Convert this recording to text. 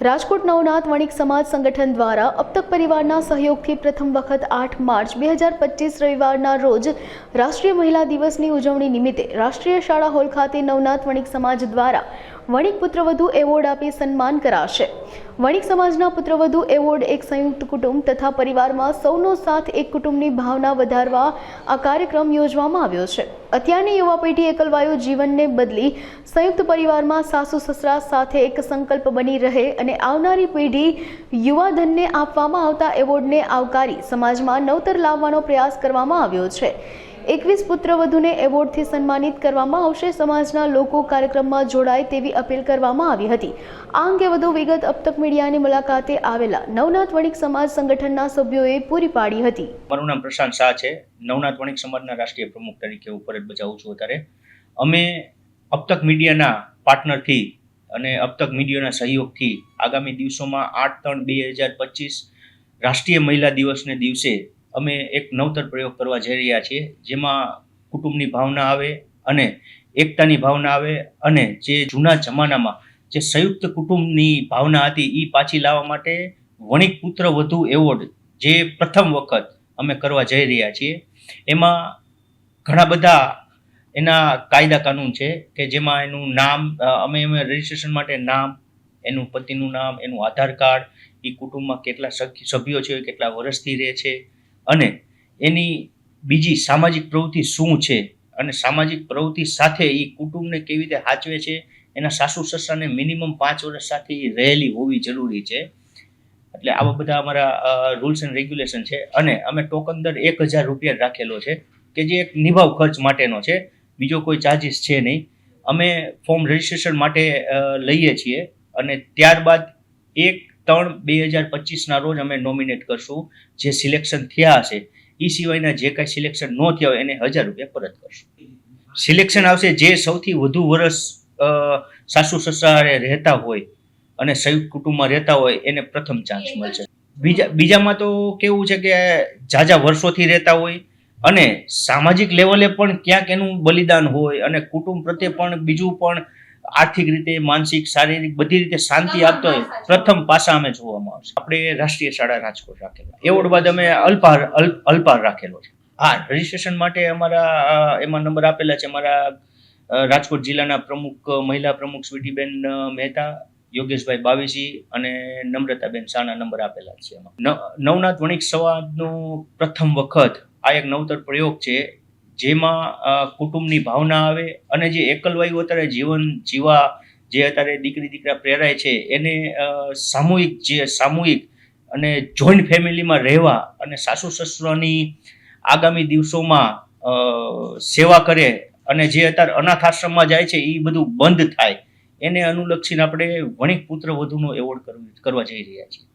રાજકોટ નવનાથ વણિક સમાજ સંગઠન દ્વારા અપતક પરિવારના સહયોગથી પ્રથમ વખત આઠ માર્ચ બે હજાર પચીસ રવિવારના રોજ રાષ્ટ્રીય મહિલા દિવસની ઉજવણી નિમિત્તે રાષ્ટ્રીય શાળા હોલ ખાતે નવનાથ વણિક સમાજ દ્વારા વણિક પુત્રવધુ એવોર્ડ આપી સન્માન કરાશે. વણિક સમાજના પુત્રવધુ એવોર્ડ એક સંયુક્ત કુટુંબ તથા પરિવારમાં સૌનો સાથ એક કુટુંબની ભાવના વધારવા આ કાર્યક્રમ યોજવામાં આવ્યો છે. અત્યારની યુવા પેઢી એકલવાયુ જીવનને બદલી સંયુક્ત પરિવારમાં સાસુ સસરા સાથે એક સંકલ્પ બની રહે અને આવનારી પેઢી યુવાધનને આપવામાં આવતા એવોર્ડને આવકારી સમાજમાં નવતર લાવવાનો પ્રયાસ કરવામાં આવ્યો છે. એકવીસ પુત્રવધુને એવોર્ડથી સન્માનિત કરવામાં આવશે. સમાજના લોકો કાર્યક્રમમાં જોડાય તેવી અપીલ કરવામાં આવી હતી. આ અંગે વધુ વિગત અપતક મીડિયાની મુલાકાતે આવેલા નવનાથ વણિક સમાજ સંગઠનના સભ્યોએ પૂરી પાડી હતી. મારું નામ પ્રશાંત શાહ છે. નવનાથ વણિક સમાજના રાષ્ટ્રીય પ્રમુખ તરીકે હું ફરજ બજાવું છું અત્યારે. અમે અપતક મીડિયાના પાર્ટનરથી અને અપતક મીડિયાના સહયોગથી આગામી દિવસોમાં આઠ ત્રણ બે હજાર પચીસ રાષ્ટ્રીય મહિલા દિવસને દિવસે અમે એક નવતર પ્રયોગ કરવા જઈ રહ્યા છીએ, જેમાં કુટુંબની ભાવના આવે અને એકતાની ભાવના આવે અને જે જૂના જમાનામાં જે સંયુક્ત કુટુંબની ભાવના હતી એ પાછી લાવવા માટે વણિક પુત્ર વધુ એવોર્ડ જે પ્રથમ વખત અમે કરવા જઈ રહ્યા છીએ. એમાં ઘણા બધા એના કાયદા કાનૂન છે કે જેમાં એનું નામ અમે અમે રજીસ્ટ્રેશન માટે નામ, એનું પતિનું નામ, એનું આધાર કાર્ડ એ કુટુંબમાં કેટલા સભ્યો છે, કેટલા વર્ષથી રહે છે અને એની બીજી સામાજિક પ્રવૃત્તિ શું છે અને સામાજિક પ્રવૃત્તિ સાથે એ કુટુંબને કેવી રીતે સાચવે છે, એના સાસુ સસરાને મિનિમમ પાંચ વર્ષ સાથે એ રહેલી હોવી જરૂરી છે. એટલે આવા બધા અમારા રૂલ્સ એન્ડ રેગ્યુલેશન છે અને અમે ટોકન દર એક હજાર રૂપિયા રાખેલો છે કે જે એક નિભાવ ખર્ચ માટેનો છે. બીજો કોઈ ચાર્જિસ છે નહીં. અમે ફોર્મ રજિસ્ટ્રેશન માટે લઈએ છીએ અને ત્યારબાદ એક ત્રણ બે હજાર પચીસના રોજ અમે નોમિનેટ કરશું. જે સિલેક્શન થયા હશે એ સિવાયના જે કાંઈ સિલેક્શન ન થયા હોય એને હજાર રૂપિયા પરત કરશું. સિલેક્શન આવશે જે સૌથી વધુ વર્ષ સાસુ સસરાએ રહેતા હોય અને સંયુક્ત કુટુંબમાં રહેતા હોય એને પ્રથમ ચાન્સ મળશે. બીજા, બીજામાં તો કેવું છે કે ઝાઝા વર્ષોથી રહેતા હોય અને સામાજિક લેવલે પણ ક્યાંક એનું બલિદાન હોય અને કુટુંબ પ્રત્યે પણ બીજું પણ આર્થિક રીતે માનસિક શારીરિક બધી રીતે શાંતિ આપતો હોય પ્રથમ પાસા અમે જોવામાં આવશે આપણે રાષ્ટ્રીય શાળા રાજકોટ રાખેલા. એવોર્ડ બાદ અમે અલ્પાર અલ્પ- અલ્પાર રાખેલો છે. હા રજીસ્ટ્રેશન માટે અમારા એમાં નંબર આપેલા છે. અમારા રાજકોટ જિલ્લાના પ્રમુખ મહિલા પ્રમુખ સ્વીટીબેન મહેતા યોગેશભાઈ બાવીજી અને નમ્રતાબેન શાહના નંબર આપેલા છે એમાં. નવનાથ વણિક સંવાદનો પ્રથમ વખત આ એક નવતર પ્રયોગ છે. જેમાં કુટુંબની ભાવના આવે અને જે એકલવાયુ અત્યારે જીવન, જીવા જે અત્યારે દીકરી, દીકરા પ્રેરાય છે, એને સામૂહિક જે સામૂહિક અને જોઈન્ટ ફેમિલીમાં રહેવા અને સાસુ સસરાની આગામી દિવસોમાં સેવા કરે અને જે અત્યારે અનાથ આશ્રમમાં જાય છે એ બધું બંધ થાય. એને અનુલક્ષીને આપણે વણિક પુત્ર વધુનો એવોર્ડ કરવા જઈ રહ્યા છીએ.